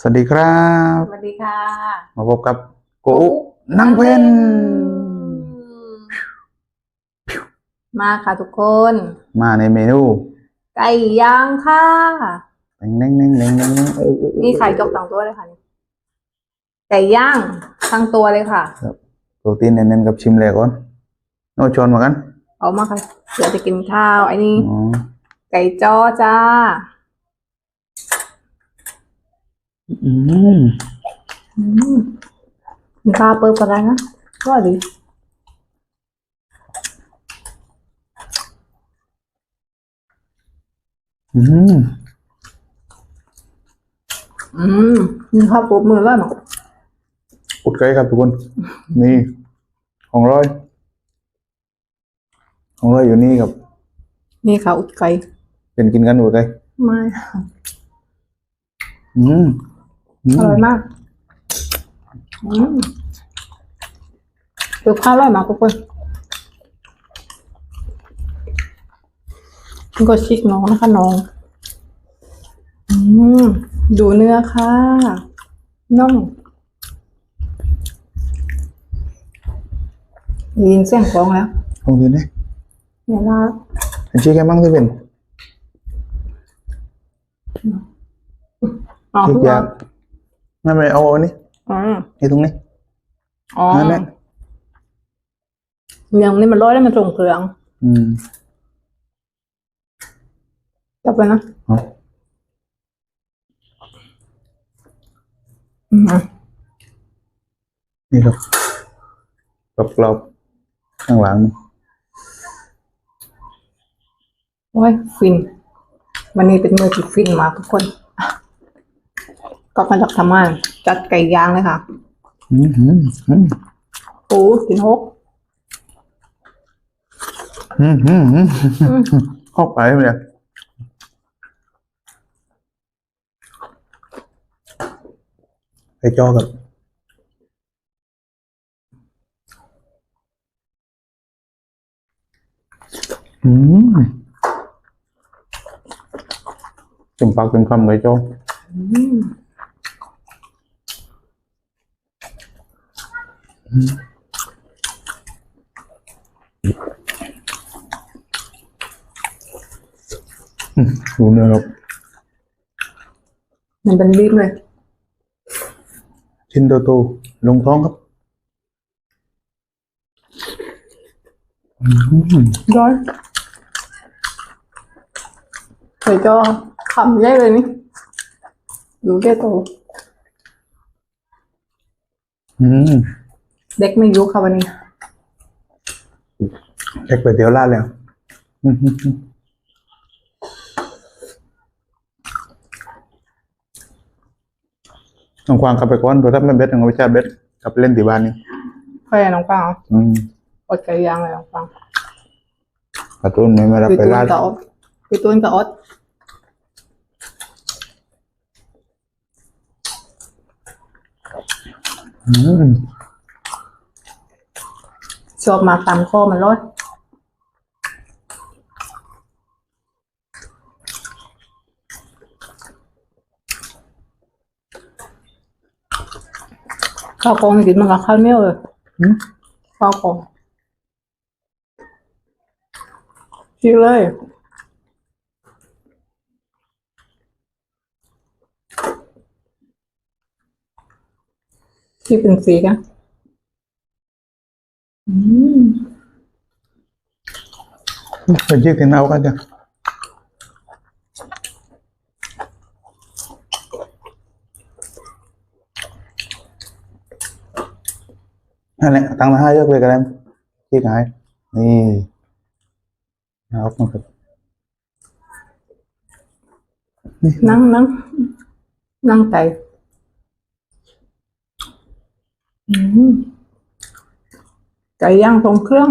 สวัสดีครับ สวัสดีค่ะ มาพบกับโกอุนั่งเพนมาค่ะทุกคน มาในเมนูไก่ย่างค่ะเน่งเน่งเน่งเน่งเน่งเน่งเออเออเออนี่ไข่จกสองตัวเลยค่ะนี่ไก่ย่างทั้งตัวเลยค่ะโปรตีนเน้นๆกับชิมเลยก่อนโน้ชวนมากัน เอามาค่ะเดี๋ยวจะกินข้าวไอ้นี่อ๋อไก่จ้อจ้า อืมอืมกินข้าวเปิดอะไรนะก็ดีอืมอืมกินข้าวปุ๊บมือแล้วเนาะอุดไก่ครับทุกคน นี่ ของร้อย ของร้อยอยู่นี่ครับ นี่ค่ะอุดไก่เป็นกินกันอุดไก่ไม่อืม อือมร่อยมากอืมดูข้าวอร่อยมากทุกคนนี่ก็ชิคน้องนะคะน้อง อืมดูเนื้อค่ะน่องได้ยินเสียงกลองแล้วของเดือนนี้เนี่ยลาอันชี้แค่มั่งที่เป็นอ๋อทุกอย่าง ไม่เป็นไรเอาอันนี้อ๋อไอ้ตรงนี้อ๋อนั่นแหละเมียงนี่มันร้อยแล้วมันส่งเครื่อง อืมจับไปนะเอาอืมนี่ครับกรอบกรอบๆข้างหลัง โอ้ยฟิน วันนี้เป็นมือที่ฟินมากทุกคน ก็มาจากทำงานจัดไก่ย่างเลยค่ะอืมอืมอืมปูกินฮกอืมอืมอืมเข้าไปไหมเนี่ยไปจอกับอืมเต็มปากเต็มคำเลยโจออื ดูเนื้อครับมันเป็นรีบเลย ชิ้นโตๆลงท้องครับอืมร้อนไก่จอคำใหญ่เลยนี่ดูแก่โต อืม เด็กไม่ยุค่ะวันนี้เช็คไปเตี๋ยวราดแล้วอืมอืมอืมน้องควางกลับไปก่อนตัวทับไม่เบ็ดน้องวิชาเบ็ดกลับไปเล่นที่บ้านนี่ใครอะน้องปังอืมอดไก่ย่างเลยน้องปังกระตุ้นไม่มารับพี่ไปตูนราดกับอดพี่ตูนกับอดอืม ชอบมาตามข้อมันร้อนข้าวกองกินมันกับข้าวเหนียวเลยอืมข้าวกองชิเลยที่เป็นสีกันอืม เป็นชื่อที่เอากันจ้ะนั่นแหละตั้งมาห้าเยอะเลยกันแล้วที่ ขายนี่เอามาครับนั่งนั่งนั่งใจอืมไก่ย่างทรงเครื่อง